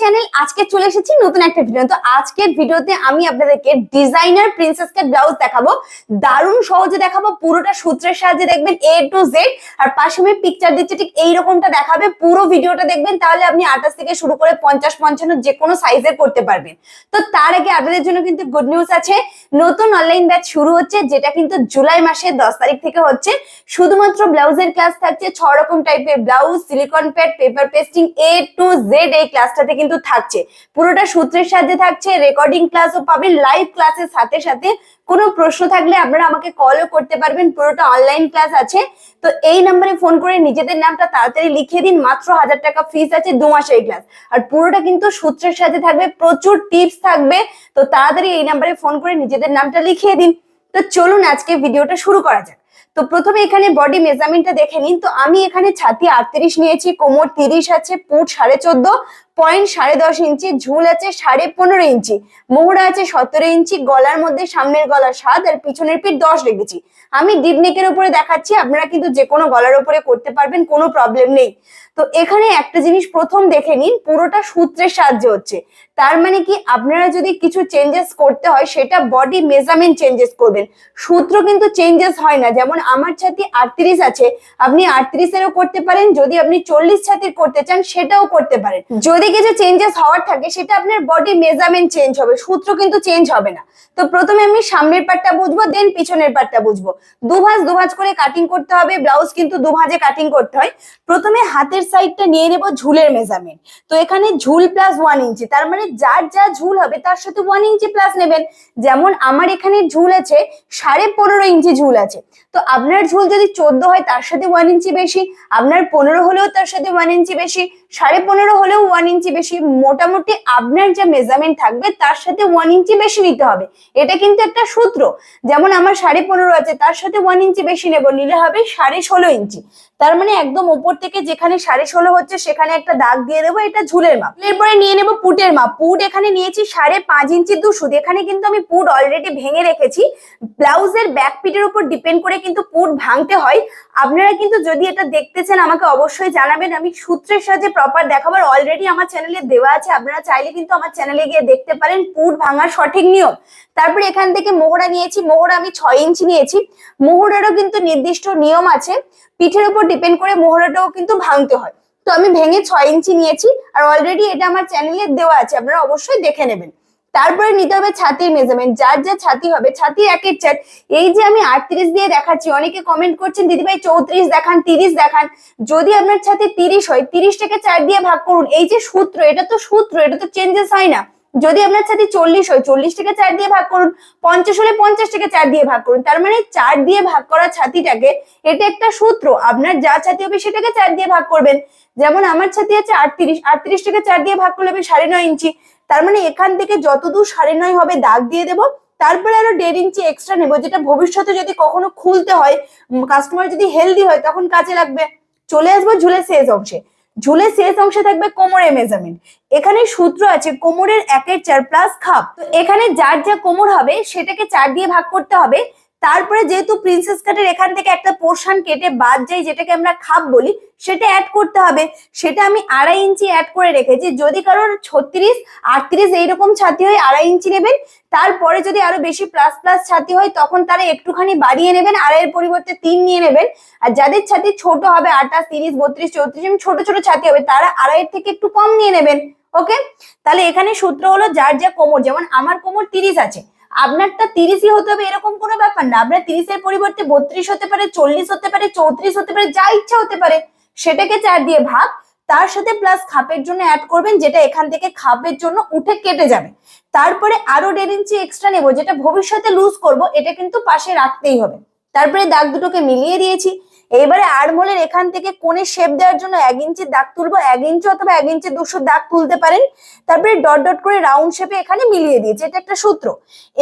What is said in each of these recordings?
Channel আজকে চলে এসেছি নতুন একটা ভিডিও তো ভিডিওতে আমি আপনাদেরকে ডিজাইনার প্রিন্সেস ব্লাউজ দেখাবো। সহজে দেখাবো, পুরোটা সূত্রের সাহায্যে দেখবেন এ টু জেড আর পাশে পিকচার ঠিক দেখাবে, পুরো ভিডিওটা দেখবেন, তাহলে আপনি আঠাশ থেকে শুরু করে পঞ্চাশ, পঞ্চান্ন যে কোনো সাইজের করতে পারবেন। তো তার আগে আপনাদের জন্য কিন্তু গুড নিউজ আছে। নতুন অনলাইন ব্যাচ শুরু হচ্ছে, যেটা কিন্তু জুলাই মাসের দশ তারিখ থেকে হচ্ছে। শুধুমাত্র ব্লাউজের ক্লাস থাকছে ছ রকম টাইপের blouse silicon pad paper pasting A to Z এই ক্লাসটাতে কিন্তু থাকছে। পুরোটা সূত্রের সাহায্যে থাকছে রেকর্ডিং ক্লাসও পাবেন লাইভ ক্লাসের সাথে সাথে কোনো প্রশ্ন থাকলে আপনারা আমাকে কলও করতে পারবেন, পুরোটা অনলাইন ক্লাস আছে। তো এই নাম্বারে ফোন করে নিজেদের নামটা তাড়াতাড়ি লিখিয়ে দিন, মাত্র হাজার টাকা ফিস আছে দু মাসের ক্লাস আর পুরোটা কিন্তু সূত্রের সাথে থাকবে, প্রচুর টিপস থাকবে। তো তাড়াতাড়ি এই নাম্বারে ফোন করে নিজেদের নামটা লিখিয়ে দিন। তো চলুন আজকে ভিডিওটা শুরু করা যাক। তো প্রথমে এখানে বডি মেজারমেন্টটা দেখে নিন। তো আমি এখানে ছাতি আটত্রিশ নিয়েছি, কোমর তিরিশ আছে, পুট সাড়ে চোদ্দ পয়েন্ট সাড়ে দশ ইঞ্চি, ঝুল আছে সাড়ে পনেরো ইঞ্চি, মোহরা আছে সতেরো ইঞ্চি, গলার মধ্যে সামনের গলা সাত আর পিছনের পিঠ দশ রেখেছি। আমি ডিপ নেকের উপরে দেখাচ্ছি, আপনারা কিন্তু যে কোনো গলার উপরে করতে পারবেন, কোনো প্রবলেম নেই। তো এখানে একটা জিনিস প্রথম দেখে নিন, পুরোটা সূত্রের সাহায্যে হচ্ছে। তার মানে কি, আপনারা যদি কিছু চেঞ্জেস করতে হয়, সেটা বডি মেজারমেন্ট চেঞ্জেস করবেন। সূত্র কিন্তু চেঞ্জেস হয় না, যেমন আমার ছাতি আটত্রিশ আছে, আপনি আটত্রিশেরও করতে পারেন, যদি আপনি চল্লিশ ছাতির করতে চান, সেটাও করতে পারেন। যদি কিছু চেঞ্জেস হওয়ার থাকে, সেটা আপনার বডি মেজারমেন্ট চেঞ্জ হবে, সূত্র কিন্তু চেঞ্জ হবে না। তো প্রথমে আমি সামনের পাটটা বুঝব দেন পিছনের পাটটা বুঝব। দুভাজ দুভাজ করে কাটিং করতে হবে ব্লাউজ কিন্তু দুভাজে কাটিং করতে হয়। প্রথমে হাতের সাইডটা নিয়ে নেব ঝুলের মেজারমেন্ট তো এখানে ঝুল প্লাস ওয়ান ইঞ্চি তার মানে যার যা ঝুল হবে, তার সাথে ওয়ান ইঞ্চি প্লাস নেবেন। যেমন আমার এখানে ঝুল আছে, সাড়ে পনেরো ইঞ্চি ঝুল আছে। তো আপনার ঝুল যদি চোদ্দ হয়, তার সাথে ওয়ান ইঞ্চি বেশি। আপনার পনেরো হলেও তার সাথে ওয়ান ইঞ্চি বেশি। সাড়ে পনেরো হলেও ওয়ান ইঞ্চি বেশি, মোটামুটি আপনার যা মেজারমেন্ট থাকবে, তার সাথে ওয়ান ইঞ্চি বেশি নিতে হবে। এটা কিন্তু একটা সূত্র। যেমন আমার সাড়ে পনেরো আছে, তার সাথে ওয়ান ইঞ্চি বেশি নেব, নিলে হবে সাড়ে ষোলো ইঞ্চি তার মানে একদম ওপর থেকে যেখানে সাড়ে ষোলো হচ্ছে, সেখানে একটা দাগ দিয়ে দেবো, এটা ঝুলের মাপ। এরপরে নিয়ে নেব পুটের মাপ। পুট এখানে নিয়েছি সাড়ে পাঁচ ইঞ্চি দুশুদ এখানে কিন্তু আমি পুট অলরেডি ভেঙে রেখেছি। ব্লাউজের ব্যাক পিটের উপর ডিপেন্ড করে কিন্তু পুট ভাঙতে হয়। আপনারা কিন্তু যদি এটা দেখতে চান আমাকে অবশ্যই জানাবেন। আমি সূত্রের সাহায্যে প্রপার দেখাবার অলরেডি আমার চ্যানেলে দেওয়া আছে। আপনারা চাইলে কিন্তু আমার চ্যানেলে গিয়ে দেখতে পারেন পুট ভাঙার সঠিক নিয়ম। তারপরে এখান থেকে মোহরা নিয়েছি, মোহরা আমি ছয় ইঞ্চি নিয়েছি। মোহরারও কিন্তু নির্দিষ্ট নিয়ম আছে, পিঠের উপর ডিপেন্ড করে মোহরাটাও কিন্তু ভাঙতে হয়। তো আমি ভেঙে ছয় ইঞ্চি নিয়েছি আর অলরেডি এটা আমার চ্যানেলে দেওয়া আছে, আপনারা অবশ্যই দেখে নেবেন। তারপরে নিতে হবে ছাতির মেজারমেন্ট যার যা ছাতি হবে ছাতি একের চার। এই যে আমি আটত্রিশ দিয়ে দেখাচ্ছি, অনেকে কমেন্ট করছেন, দিদিভাই, চৌত্রিশ দেখান, তিরিশ দেখান। যদি আপনার ছাতি তিরিশ হয় তিরিশটাকে চার দিয়ে ভাগ করুন, এই যে সূত্র, এটা তো সূত্র, এটা তো চেঞ্জেস হয় না। যদি আপনার ছাতি চল্লিশ হয়, চল্লিশ থেকে চার দিয়ে ভাগ করুন, পঞ্চাশ হলে পঞ্চাশ থেকে চার দিয়ে ভাগ করুন, তার মানে চার দিয়ে ভাগ করা ছাতিটাকে, এটা একটা সূত্র, আপনার যা ছাতি হবে সেটাকে চার দিয়ে ভাগ করবেন। যেমন আমার ছাতি আছে আটত্রিশ আটত্রিশ থেকে চার দিয়ে ভাগ করলে হবে সাড়ে নয় ইঞ্চি, তার মানে এখান থেকে যতদূর সাড়ে নয় হবে দাগ দিয়ে দেবো, তারপরে আরও দেড় ইঞ্চি এক্সট্রা নেব, যেটা ভবিষ্যতে যদি কখনো খুলতে হয় কাস্টমার যদি হেলদি হয়, তখন কাজে লাগবে। চলে আসব ঝুলের শেষ অংশে। ঝুলের শেষ অংশে থাকবে কোমরের মেজারমেন্ট। এখানে সূত্র আছে, কোমরের একের চার প্লাস খাপ। তো এখানে যার যা কোমর হবে, সেটাকে চার দিয়ে ভাগ করতে হবে। তারপরে যেহেতু প্রিন্সেস কাটের এখান থেকে একটা পোর্শন কেটে বাদ যায়, যেটাকে আমরা খাপ বলি, সেটা অ্যাড করতে হবে। সেটা আমি আড়াই ইঞ্চি অ্যাড করে রেখেছি। যদি কারোর ছত্রিশ, আটত্রিশ এইরকম ছাতি হয়, আড়াই ইঞ্চি নেবেন। তারপরে যদি আরও বেশি প্লাস প্লাস ছাতি হয়, তখন তারা একটুখানি বাড়িয়ে নেবেন আড়াইয়ের পরিবর্তে তিন নিয়ে নেবেন। আর যাদের ছাতি ছোট হবে, আঠাশ, তিরিশ, বত্রিশ, চৌত্রিশ ছোট ছোট ছাতি হবে, তারা আড়াইয়ের থেকে একটু কম নিয়ে নেবেন। ওকে তাহলে এখানে সূত্র হলো যার যা কোমর, যেমন আমার কোমর তিরিশ আছে। আপনারটা তিরিশই হতে হবে, এরকম কোনো ব্যাপার না। আপনার তিরিশের পরিবর্তে বত্রিশ হতে পারে, চল্লিশ হতে পারে, চৌত্রিশ হতে পারে, যা ইচ্ছা হতে পারে। সেটাকে চার দিয়ে ভাগ, তার সাথে প্লাস খাপের জন্য অ্যাড করবেন, যেটা এখান থেকে খাপের জন্য উঠে কেটে যাবে। তারপরে আরও দেড় ইঞ্চি এক্সট্রা নেব, যেটা ভবিষ্যতে লুজ করব, এটা কিন্তু পাশে রাখতেই হবে। তারপরে দাগ দুটোকে মিলিয়ে দিয়েছি এবারে আড়মোলের এখান থেকে কোণে শেপ দেওয়ার জন্য এক ইঞ্চি দাগ তুলবো, এক ইঞ্চি অথবা এক ইঞ্চি দুশো দাগ তুলতে পারেন। তারপরে ডট ডট করে রাউন্ড শেপে এখানে মিলিয়ে দিয়েছি, এটা একটা সূত্র।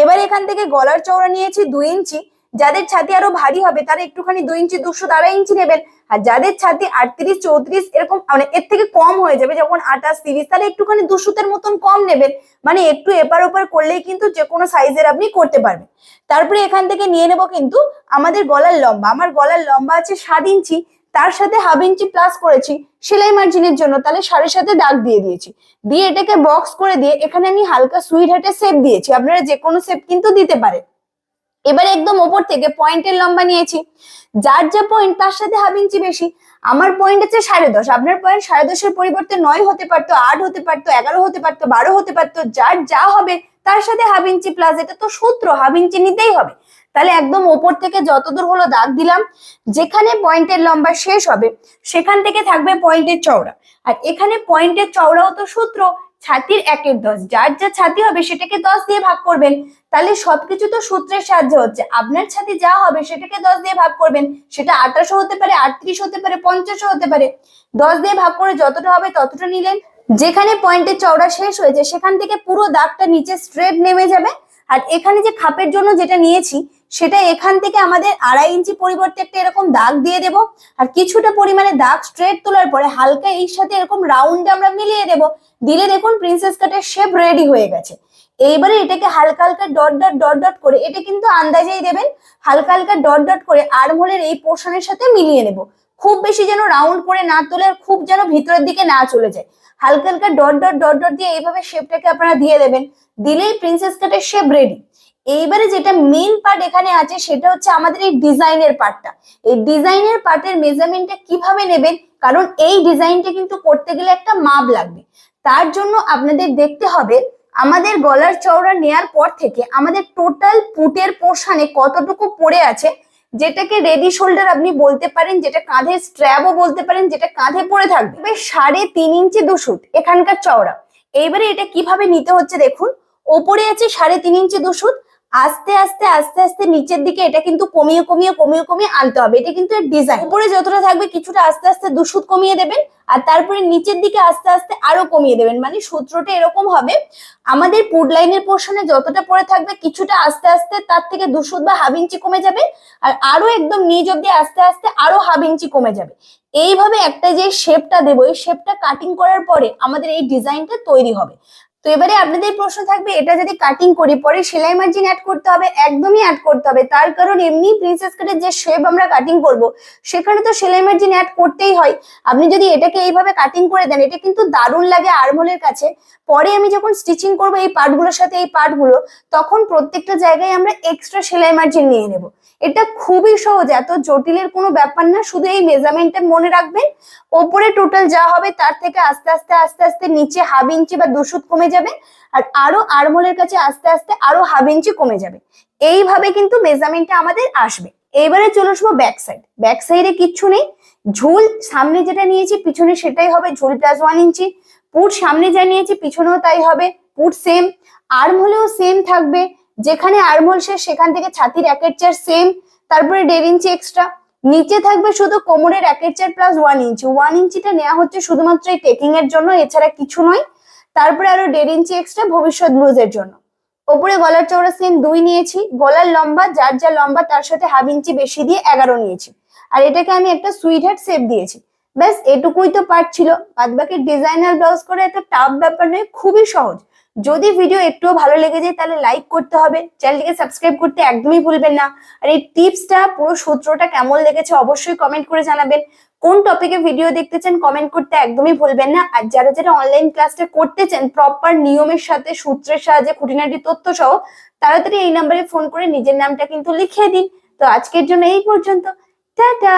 এবার এখান থেকে গলার চওড়া নিয়েছি দুই ইঞ্চি যাদের ছাতি আরও ভারী হবে, তারা একটুখানি দুই ইঞ্চি, দুশো আড়াই ইঞ্চি নেবেন। আর যাদের ছাতি আটত্রিশ, চৌত্রিশ, এরকম মানে এর থেকে কম হয়ে যাবে, যখন আঠাশ, তিরিশ, তাহলে একটুখানি দুশোতের মতন কম নেবেন। মানে একটু এপার ওপার করলেই কিন্তু যে কোনো সাইজের আপনি করতে পারবেন। তারপরে এখান থেকে নিয়ে নেব কিন্তু আমাদের গলার লম্বা। আমার গলার লম্বা আছে সাত ইঞ্চি, তার সাথে হাফ ইঞ্চি প্লাস করেছি সেলাই মার্জিনের জন্য। তাহলে সাড়ে সাথে দাগ দিয়ে দিয়েছি। দিয়ে এটাকে বক্স করে দিয়ে এখানে আমি হালকা সুইট হার্টের শেপ দিয়েছি। আপনারা যে কোনো শেপ কিন্তু দিতে পারেন। এবারে একদম ওপর থেকে পয়েন্টের লম্বা নিয়েছি। যার যা পয়েন্ট তার সাথে হাফ ইঞ্চি বেশি। আমার পয়েন্ট হচ্ছে সাড়ে দশ। আপনার পয়েন্ট সাড়ে দশের পরিবর্তে নয় হতে পারতো, আট হতে পারতো, এগারো হতে পারতো, বারো হতে পারতো, যার যা হবে, তার সাথে হাফ ইঞ্চি প্লাস এটা তো সূত্র হাফ ইঞ্চি নিতেই হবে। তাহলে একদম ওপর থেকে যতদূর হলো দাগ দিলাম, যেখানে পয়েন্টের লম্বা শেষ হবে, সেখান থেকে থাকবে পয়েন্টের চওড়া। আর এখানে পয়েন্টের চওড়াও তো সূত্র ছাতির একের দশ। যার যা ছাতি হবে সেটাকে দশ দিয়ে ভাগ করবেন। তাহলে সবকিছু তো সূত্রের সাহায্যে হচ্ছে। আপনার ছাতি যা হবে সেটাকে দশ দিয়ে ভাগ করবেন। সেটা আঠাশো হতে পারে, আটত্রিশ হতে পারে পঞ্চাশও হতে পারে। দশ দিয়ে ভাগ করে যতটা হবে ততটা নিলেন। যেখানে পয়েন্টের চওড়া শেষ হয়েছে, সেখান থেকে পুরো দাগটা নিচে স্ট্রেট নেমে যাবে। আর এখানে যে খাপের জন্য যেটা নিয়েছি সেটা এখান থেকে আমাদের আড়াই ইঞ্চি পরিবর্তে একটা এরকম দাগ দিয়ে দেব। আর কিছুটা পরিমাণে দাগ স্ট্রেট তোলার পরে হালকা এর সাথে এরকম রাউন্ড আমরা মিলিয়ে দেব। দিলে দেখুন প্রিন্সেস কাটের শেপ রেডি হয়ে গেছে। এইবারে এটাকে হালকা হালকা ডট ডট ডট ডট করে এটা কিন্তু আন্দাজেই দেবেন। হালকা হালকা ডট ডট করে আর্মহোলের এই পোর্শনের সাথে মিলিয়ে নেব। খুব বেশি যেন রাউন্ড করে না তোলে আর খুব যেন ভিতরের দিকে না চলে যায়। হালকা হালকা ডট ডট ডট ডট দিয়ে এইভাবে শেপটাকে আপনারা দিয়ে দেবেন। দিলেই প্রিন্সেস কাটের শেপ রেডি এইবারে যেটা মেন পার্ট এখানে আছে সেটা হচ্ছে আমাদের এই ডিজাইনের পার্টটা এই ডিজাইনের পার্টের মেজারমেন্টটা কীভাবে নেবেন? কারণ এই ডিজাইনটা কিন্তু করতে গেলে একটা মাপ লাগবে। তার জন্য আপনাদের দেখতে হবে, আমাদের গলার চওড়া নেয়ার পর থেকে আমাদের টোটাল পুটের পোর্শনে কতটুকু পড়ে আছে, যেটাকে রেডি শোল্ডার আপনি বলতে পারেন, যেটা কাঁধের স্ট্র্যাবও বলতে পারেন, যেটা কাঁধে পড়ে থাকবে। সাড়ে তিন ইঞ্চি দুশুট এখানকার চওড়া। এইবারে এটা কীভাবে নিতে হচ্ছে দেখুন, ওপরে আছে সাড়ে তিন ইঞ্চি দুশুট আস্তে আস্তে আস্তে আস্তে নিচের দিকে এটা কিন্তু কমিয়ে কমিয়ে কমিয়ে কমিয়ে আনতে হবে। এটা কিন্তু ডিজাইন উপরে যতটা থাকবে কিছুটা আস্তে আস্তে দুশুট কমিয়ে দেবেন আর তারপরে নিচের দিকে আস্তে আস্তে আরও কমিয়ে দেবেন। মানে সূত্রটা এরকম হবে, আমাদের পুড লাইনের পোর্শনে যতটা পড়ে থাকবে কিছুটা আস্তে আস্তে তার থেকে দুশুট বা হাফ ইঞ্চি কমে যাবে আর আরও একদম নিচ অব্দি আস্তে আস্তে আরও হাফ ইঞ্চি কমে যাবে। এইভাবে একটা যে শেপটা দেবো, এই শেপটা কাটিং করার পরে আমাদের এই ডিজাইনটা তৈরি হবে। তো এবারে আপনাদের প্রশ্ন থাকবে, এটা যদি কাটিং করি, পরে সেলাই মার্জিন অ্যাড করতে হবে, একদমই অ্যাড করতে হবে। তার কারণ এমনি প্রিন্সেস কাটের যে শেপ আমরা কাটিং করব, সেখানে তো সেলাই মার্জিন অ্যাড করতেই হয়। আপনি যদি এটাকে এইভাবে কাটিং করে দেন, এটা কিন্তু দারুণ লাগে আরমোলের কাছে। পরে আমি যখন স্টিচিং করব এই পার্টগুলোর সাথে এই পার্টগুলো তখন প্রত্যেকটা জায়গায় আমরা এক্সট্রা সেলাই মার্জিন নিয়ে নেব। এটা খুবই সহজ, এত জটিলের কোনো ব্যাপার না, শুধু এই মেজারমেন্টটা মনে রাখবেন। ওপরে টোটাল যা হবে তার থেকে আস্তে আস্তে আস্তে আস্তে নিচে হাফ ইঞ্চি বা দুশুত কমে যাবে আর আরও আরমোলের কাছে আস্তে আস্তে আরও হাফ ইঞ্চি কমে যাবে। এইভাবে কিন্তু মেজারমেন্টটা আমাদের আসবে। এইবারে চলে আসব ব্যাক সাইড ব্যাক সাইডে কিচ্ছু নেই। ঝুল সামনে যেটা নিয়েছি, পিছনে সেটাই হবে, ঝুল প্লাস ওয়ান ইঞ্চি পুট সামনে যা নিয়েছি, পিছনেও তাই হবে। পুট সেম আর্ম হলেও সেম থাকবে। যেখানে আর্মহোল শেষ সেখান থেকে ছাতির একের চার সেম তারপরে দেড় ইঞ্চি এক্সট্রা নিচে থাকবে শুধু কোমরের একের চার প্লাস ওয়ান ইঞ্চি ওয়ান ইঞ্চিটা নেওয়া হচ্ছে শুধুমাত্র এই টেকিং এর জন্য, এছাড়া কিছু নয়। তারপরে আরও দেড় ইঞ্চি এক্সট্রা ভবিষ্যৎ ব্লুজের জন্য। ওপরে গলার চওড়া সেম দুই নিয়েছি। গলার লম্বা, যার যা লম্বা তার সাথে হাফ ইঞ্চি বেশি দিয়ে এগারো নিয়েছি। আর এটাকে আমি একটা সুইট হার্ট শেপ দিয়েছি। ব্যাস, এটুকুই তো পার্ট ছিল। বাদ ডিজাইনার ব্লাউজ করে এত টাফ ব্যাপার নয়, খুবই সহজ। যদি ভিডিও একটুও ভালো লেগে যায়, তাহলে লাইক করতে হবে। চ্যানেলটিকে সাবস্ক্রাইব করতে একদমই ভুলবেন না। আর এই টিপসটা পুরো সূত্রটা কেমন লেগেছে অবশ্যই কমেন্ট করে জানাবেন। কোন টপিকে ভিডিও দেখতে চান কমেন্ট করতে একদমই ভুলবেন না। আর যারা যারা অনলাইন ক্লাসটা করতে চান প্রপার নিয়মের সাথে, সূত্রের সাহায্যে, খুঁটিনাটি তথ্য সহ তাড়াতাড়ি এই নাম্বারে ফোন করে নিজের নামটা কিন্তু লিখিয়ে দিন। তো আজকের জন্য এই পর্যন্ত। টাটা!